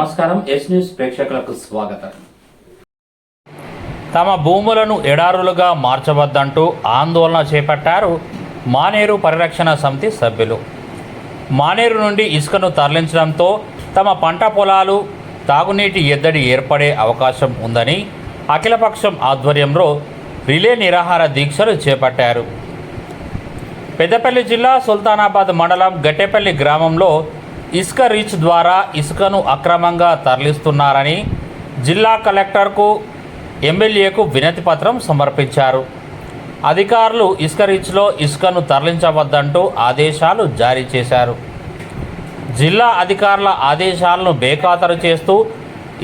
నమస్కారం yes news ప్రేక్షకులకు స్వాగతం. తమ భూములను ఎడారులుగా మార్చవద్దంటూ ఆందోళన చేపట్టారు మానేరు పరిరక్షణ సమితి సభ్యులు. మానేరు నుండి ఇసుకను తరలించడంతో తమ పంట పొలాలు తాగునీటి ఎద్దడి ఏర్పడే అవకాశం ఉందని అఖిలపక్షం ఆధ్వర్యంలో రిలే నిరాహార దీక్షలు చేపట్టారు. పెద్దపల్లి జిల్లా సుల్తానాబాద్ మండలం గట్టెపల్లి గ్రామంలో ఇసుక రీచ్ ద్వారా ఇసుకను అక్రమంగా తరలిస్తున్నారని జిల్లా కలెక్టర్కు ఎమ్మెల్యేకు వినతి పత్రం సమర్పించారు. అధికారులు ఇసుక రీచ్లో ఇసుకను తరలించవద్దంటూ ఆదేశాలు జారీ చేశారు. జిల్లా అధికారుల ఆదేశాలను బేఖాతరు చేస్తూ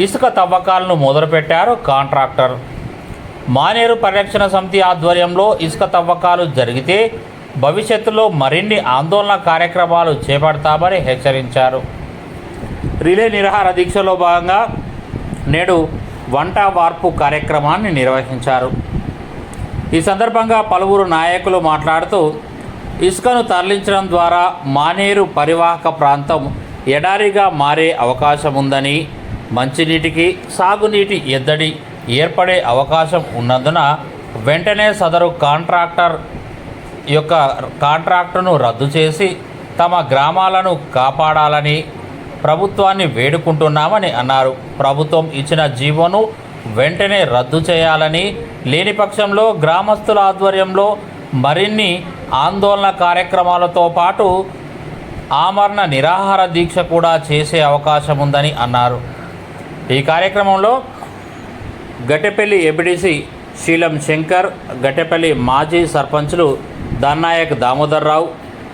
ఇసుక తవ్వకాలను మొదలుపెట్టారు కాంట్రాక్టర్. మానేరు పరిరక్షణ సమితి ఆధ్వర్యంలో ఇసుక తవ్వకాలు జరిగితే భవిష్యత్తులో మరిన్ని ఆందోళన కార్యక్రమాలు చేపడతామని హెచ్చరించారు. రిలే నిరాహార దీక్షలో భాగంగా నేడు వంట వార్పు కార్యక్రమాన్ని నిర్వహించారు. ఈ సందర్భంగా పలువురు నాయకులు మాట్లాడుతూ ఇసుకను తరలించడం ద్వారా మానేరు పరివాహక ప్రాంతం ఎడారిగా మారే అవకాశం ఉందని మంచినీటికి సాగునీటి ఎద్దడి ఏర్పడే అవకాశం ఉన్నందున వెంటనే సదరు కాంట్రాక్టర్ యొక్క కాంట్రాక్టును రద్దు చేసి తమ గ్రామాలను కాపాడాలని ప్రభుత్వాన్ని వేడుకుంటున్నామని అన్నారు. ప్రభుత్వం ఇచ్చిన జీవోను వెంటనే రద్దు చేయాలని లేని పక్షంలో గ్రామస్తుల ఆధ్వర్యంలో మరిన్ని ఆందోళన కార్యక్రమాలతో పాటు ఆమరణ నిరాహార దీక్ష కూడా చేసే అవకాశం ఉందని అన్నారు. ఈ కార్యక్రమంలో గట్టెపల్లి ఎబిడిసి శీలం శంకర్ గట్టెపల్లి మాజీ సర్పంచులు దన్నాయక్ దామోదర్రావు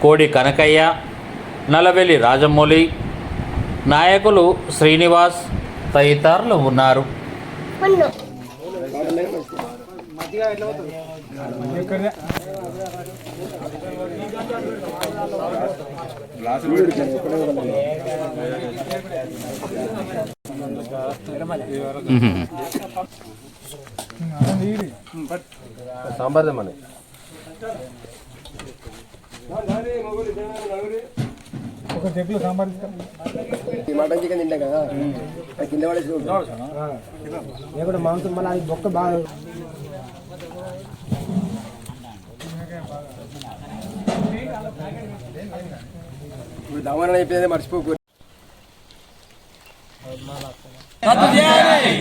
కోడి కనకయ్య నల్లవెల్లి రాజమౌళి నాయకులు శ్రీనివాస్ తదితరులు ఉన్నారు. సాంబార్ ఈ మటన్ చికెన్ తింటా కదా? అది కింద పడేసి నేను కూడా మాంసం మళ్ళీ అది బొక్క బాగా ఇప్పుడు దమనం అయిపోయింది మర్చిపోకు.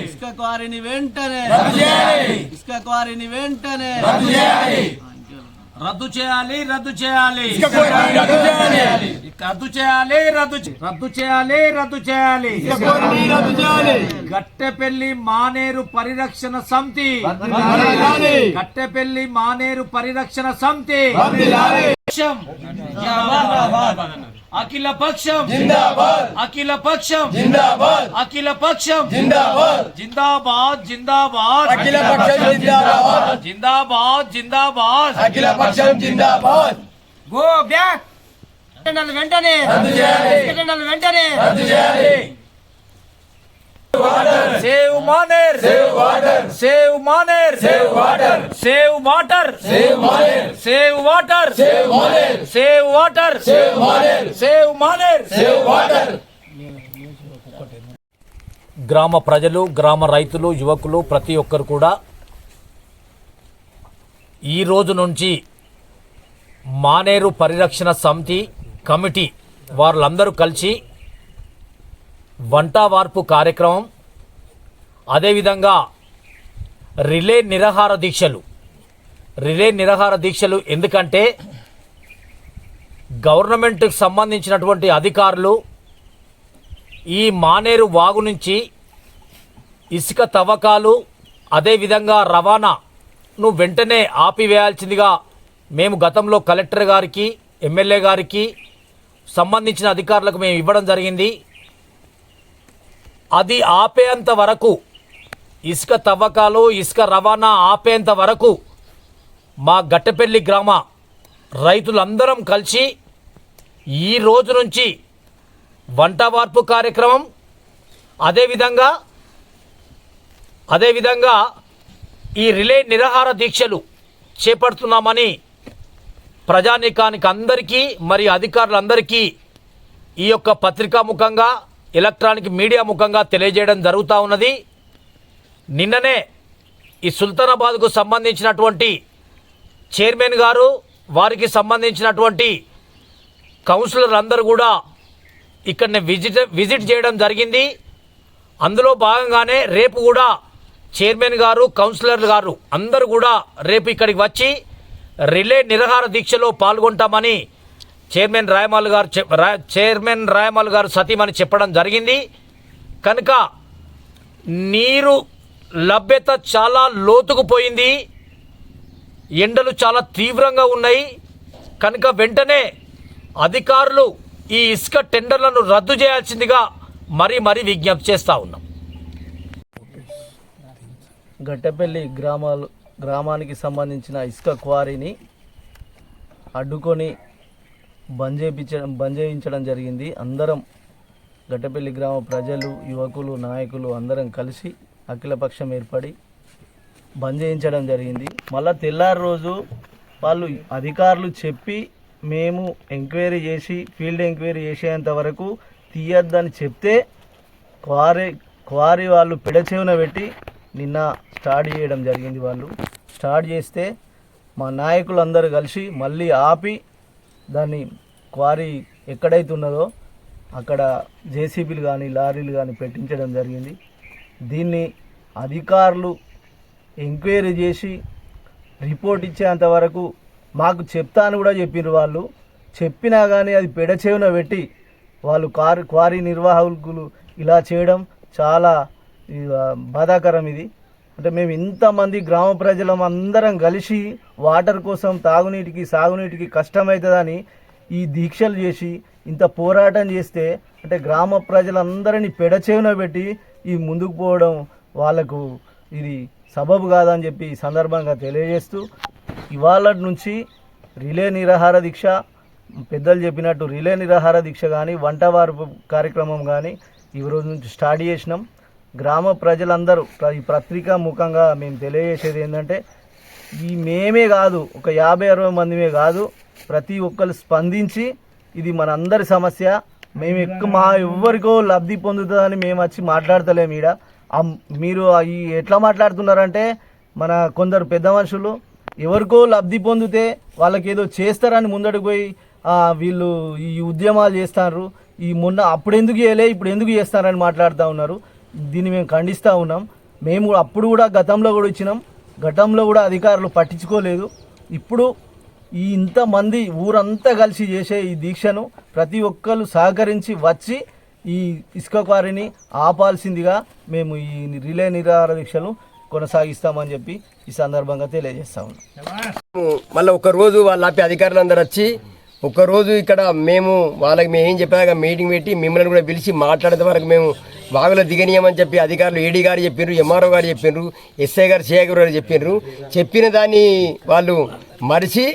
ఇసుక క్వారీని వెంటనే ఇసుక క్వారీని వెంటనే రద్దు చేయాలి. రద్దు చేయాలి రద్దు చేయాలి. రద్దు చే- రద్దు చేయాలి రద్దు చేయాలి. గట్టెపల్లి మానేరు పరిరక్షణ సమితి. గట్టెపల్లి మానేరు పరిరక్షణ సమితి. పక్షం. అఖిల పక్షం అఖిల పక్షం అఖిల పక్షం జిందాబాద్ జిందాబాద్ అఖిల పక్షం జిందాబాద్ జిందాబాద్ జిందాబాద్ అఖిల పక్షం జిందాబాద్ గో బ్యాక్ వెంటనే వెంటనే save Maner. Save water. Save Maner. Save water. Save water. Save Maner. Save water. Save Maner. Save water. Save Maner. Save Maner. Save water. గ్రామ ప్రజలు గ్రామ రైతులు యువకులు ప్రతి ఒక్కరు కూడా ఈ రోజు నుంచి మానేరు పరిరక్షణ సమితి కమిటీ వాళ్ళందరూ కలిసి వంట వార్పు కార్యక్రమం అదేవిధంగా రిలే నిరాహార దీక్షలు. రిలే నిరాహార దీక్షలు ఎందుకంటే గవర్నమెంట్కి సంబంధించినటువంటి అధికారులు ఈ మానేరు వాగు నుంచి ఇసుక తవ్వకాలు అదేవిధంగా రవాణాను వెంటనే ఆపివేయాల్సిందిగా మేము గతంలో కలెక్టర్ గారికి ఎమ్మెల్యే గారికి సంబంధించిన అధికారులకు మేము ఇవ్వడం జరిగింది. అది ఆపేంత వరకు ఇసుక తవ్వకాలు ఇసుక రవాణా ఆపేంత వరకు మా గట్టపల్లి గ్రామ రైతులందరం కలిసి ఈ రోజు నుంచి వంట వార్పు కార్యక్రమం అదేవిధంగా అదేవిధంగా ఈ రిలే నిరాహార దీక్షలు చేపడుతున్నామని ప్రజానీకానికి అందరికీ మరి అధికారులందరికీ ఈ యొక్క పత్రికాముఖంగా ఎలక్ట్రానిక్ మీడియా ముఖంగా తెలియజేయడం జరుగుతూ ఉన్నది. నిన్ననే ఈ సుల్తానాబాద్కు సంబంధించినటువంటి చైర్మన్ గారు వారికి సంబంధించినటువంటి కౌన్సిలర్ అందరూ కూడా ఇక్కడనే విజిట్ విజిట్ చేయడం జరిగింది. అందులో భాగంగానే రేపు కూడా చైర్మన్ గారు కౌన్సిలర్ గారు అందరూ కూడా రేపు ఇక్కడికి వచ్చి రిలే నిరహార దీక్షలో పాల్గొంటామని చైర్మన్ రాయమాల్ గారు చెప్- రా- చైర్మన్ రాయమాల్ గారు సతీమని చెప్పడం జరిగింది. కనుక నీరు లభ్యత చాలా లోతుకు పోయింది. ఎండలు చాలా తీవ్రంగా ఉన్నాయి. కనుక వెంటనే అధికారులు ఈ ఇసుక టెండర్లను రద్దు చేయాల్సిందిగా మరీ మరీ విజ్ఞప్తి చేస్తూ ఉన్నాం. గట్టెపల్లి గ్రామాలు గ్రామానికి సంబంధించిన ఇసుక క్వారీని అడ్డుకొని బంద్ చేయించడం బంద్ చేయించడం జరిగింది. అందరం గడ్డపల్లి గ్రామ ప్రజలు యువకులు నాయకులు అందరం కలిసి అఖిలపక్షం ఏర్పడి బంద్ చేయించడం జరిగింది. మళ్ళా తెల్లారి రోజు వాళ్ళు అధికారులు చెప్పి మేము ఎంక్వైరీ చేసి ఫీల్డ్ ఎంక్వైరీ చేసేంత వరకు తీయద్దని చెప్తే క్వారీ క్వారీ వాళ్ళు పెడచెవున పెట్టి నిన్న స్టార్ట్ చేయడం జరిగింది వాళ్ళు. స్టార్ట్ చేస్తే మా నాయకులందరూ కలిసి మళ్ళీ ఆపి దాన్ని క్వారీ ఎక్కడైతే ఉన్నదో అక్కడ జేసీబీలు కానీ లారీలు కానీ పెట్టించడం జరిగింది. దీన్ని అధికారులు ఎంక్వైరీ చేసి రిపోర్ట్ ఇచ్చేంత వరకు మాకు చెప్తా అని కూడా చెప్పినారు వాళ్ళు. చెప్పినా కానీ అది పెడచేవున పెట్టి వాళ్ళు కారు క్వారీ నిర్వాహకులు ఇలా చేయడం చాలా బాధాకరం ఇది. అంటే మేము ఇంతమంది గ్రామ ప్రజలం అందరం కలిసి వాటర్ కోసం తాగునీటికి సాగునీటికి కష్టమవుతుందని ఈ దీక్షలు చేసి ఇంత పోరాటం చేస్తే అంటే గ్రామ ప్రజలందరినీ పెడచేవున పెట్టి ఈ ముందుకు పోవడం వాళ్ళకు ఇది సబబు కాదని చెప్పి ఈ సందర్భంగా తెలియజేస్తూ ఇవాళ నుంచి రిలే నిరాహార దీక్ష పెద్దలు చెప్పినట్టు రిలే నిరాహార దీక్ష కానీ వంటవారు కార్యక్రమం కానీ ఈ రోజు నుంచి స్టార్ట్ చేసినాం. గ్రామ ప్రజలందరూ ఈ పత్రికా ముఖంగా మేము తెలియజేసేది ఏంటంటే ఈ మేమే కాదు ఒక యాభై అరవై మందిమే కాదు ప్రతి ఒక్కరు స్పందించి ఇది మనందరి సమస్య. మేము ఎక్కువ మా ఎవ్వరికో లబ్ధి పొందుతుందని మేము వచ్చి మాట్లాడతలేము ఈడ. మీరు ఈ ఎట్లా మాట్లాడుతున్నారంటే మన కొందరు పెద్ద మనుషులు ఎవరికో లబ్ధి పొందితే వాళ్ళకి ఏదో చేస్తారని ముందడికి పోయి వీళ్ళు ఈ ఉద్యమాలు చేస్తారు. ఈ మొన్న అప్పుడు ఎందుకు చేయలే ఇప్పుడు ఎందుకు చేస్తారని మాట్లాడుతూ ఉన్నారు. దీన్ని మేము ఖండిస్తూ ఉన్నాం. మేము అప్పుడు కూడా గతంలో కూడా ఇచ్చినాం. గతంలో కూడా అధికారులు పట్టించుకోలేదు. ఇప్పుడు ఈ ఇంతమంది ఊరంతా కలిసి చేసే ఈ దీక్షను ప్రతి ఒక్కరు సహకరించి వచ్చి ఈ ఇసుక క్వారీని ఆపాల్సిందిగా మేము ఈ రిలే నిరాహార దీక్షలు కొనసాగిస్తామని చెప్పి ఈ సందర్భంగా తెలియజేస్తా ఉన్నాం. మళ్ళీ ఒకరోజు వాళ్ళ అధికారులు అందరు వచ్చి ఒక్కరోజు ఇక్కడ మేము వాళ్ళకి మేము ఏం చెప్పాక మీటింగ్ పెట్టి మిమ్మల్ని కూడా పిలిచి మాట్లాడేంత వరకు మేము వాగులో దిగనీయమని చెప్పి అధికారులు ఏడీ గారు చెప్పారు ఎంఆర్ఓ గారు చెప్పిండ్రు ఎస్ఐ గారు సిఐ గారు చెప్పిండ్రు చెప్పిన దాన్ని వాళ్ళు మరిచి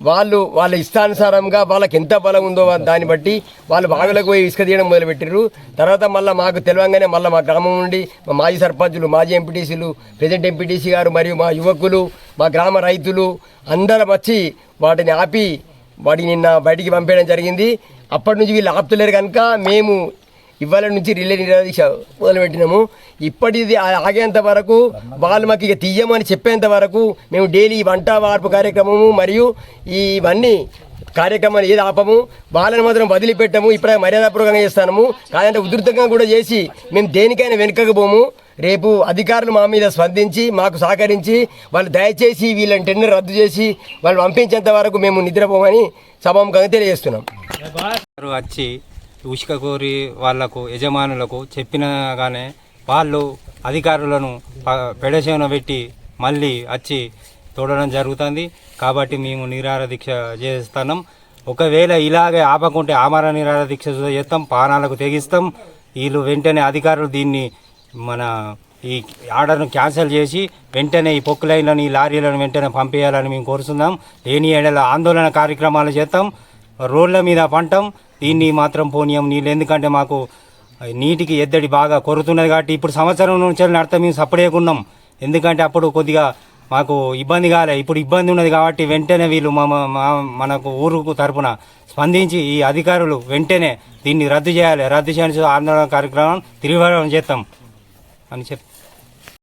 వాళ్ళు వాళ్ళ ఇష్టానుసారంగా వాళ్ళకి ఎంత బలం ఉందో దాన్ని బట్టి వాళ్ళు బావిలకు పోయి ఇసుక తీయడం మొదలుపెట్టారు తర్వాత మళ్ళీ మాకు తెలియంగానే మళ్ళీ మా గ్రామం నుండి మా మాజీ సర్పంచులు మాజీ ఎంపీటీసీలు ప్రెసిడెంట్ ఎంపీటీసీ గారు మరియు మా యువకులు మా గ్రామ రైతులు అందరం వచ్చి వాటిని ఆపి వాటిని నిన్న బయటికి పంపేయడం జరిగింది. అప్పటి నుంచి వీళ్ళు ఆపుతలేరు కనుక మేము ఇవాళ నుంచి రిలే నిరాదీక్ష మొదలుపెట్టినాము. ఇప్పటిది ఆగేంత వరకు వాళ్ళు మాకు ఇక తీయమని చెప్పేంత వరకు మేము డైలీ వంట వార్పు కార్యక్రమము మరియు ఇవన్నీ కార్యక్రమాలు ఏది ఆపము వాళ్ళని మాత్రం వదిలిపెట్టము. ఇప్పుడు మర్యాదపూర్వకంగా చేస్తాము. కాదంటే ఉధృతంగా కూడా చేసి మేము దేనికైనా వెనుకకు పోము. రేపు అధికారులు మా మీద స్పందించి మాకు సహకరించి వాళ్ళు దయచేసి వీళ్ళని టెండర్ రద్దు చేసి వాళ్ళు పంపించేంత వరకు మేము నిద్రపోమని సభాముఖంగా తెలియజేస్తున్నాం. వచ్చి ఉష్క కోరి వాళ్ళకు యజమానులకు చెప్పినగానే వాళ్ళు అధికారులను పెడసేవన పెట్టి మళ్ళీ వచ్చి తోడడం జరుగుతుంది. కాబట్టి మేము నిరాహార దీక్ష చేస్తున్నాం. ఒకవేళ ఇలాగే ఆపకుంటే ఆమర నిరాహార దీక్ష చేస్తాం ప్రాణాలకు తెగిస్తాం. వీళ్ళు వెంటనే అధికారులు దీన్ని మన ఈ ఆర్డర్ను క్యాన్సిల్ చేసి వెంటనే ఈ పొక్కు లైన్లను ఈ లారీలను వెంటనే పంపేయాలని మేము కోరుతున్నాం లేని ఏడల ఆందోళన కార్యక్రమాలు చేస్తాం. రోడ్ల మీద పంటం. దీన్ని మాత్రం పోనీయం నీళ్ళు. ఎందుకంటే మాకు నీటికి ఎద్దడి బాగా కొరుతున్నది కాబట్టి ఇప్పుడు సంవత్సరం నుంచి నడత మేము సపడేయకున్నాం ఎందుకంటే అప్పుడు కొద్దిగా మాకు ఇబ్బంది కాలే. ఇప్పుడు ఇబ్బంది ఉన్నది కాబట్టి వెంటనే వీళ్ళు మా మా- మనకు ఊరుకు తరపున స్పందించి ఈ అధికారులు వెంటనే దీన్ని రద్దు చేయాలి. రద్దు చేయాల్సి ఆందోళన కార్యక్రమం తిరిగి చేస్తాం. అని చెప్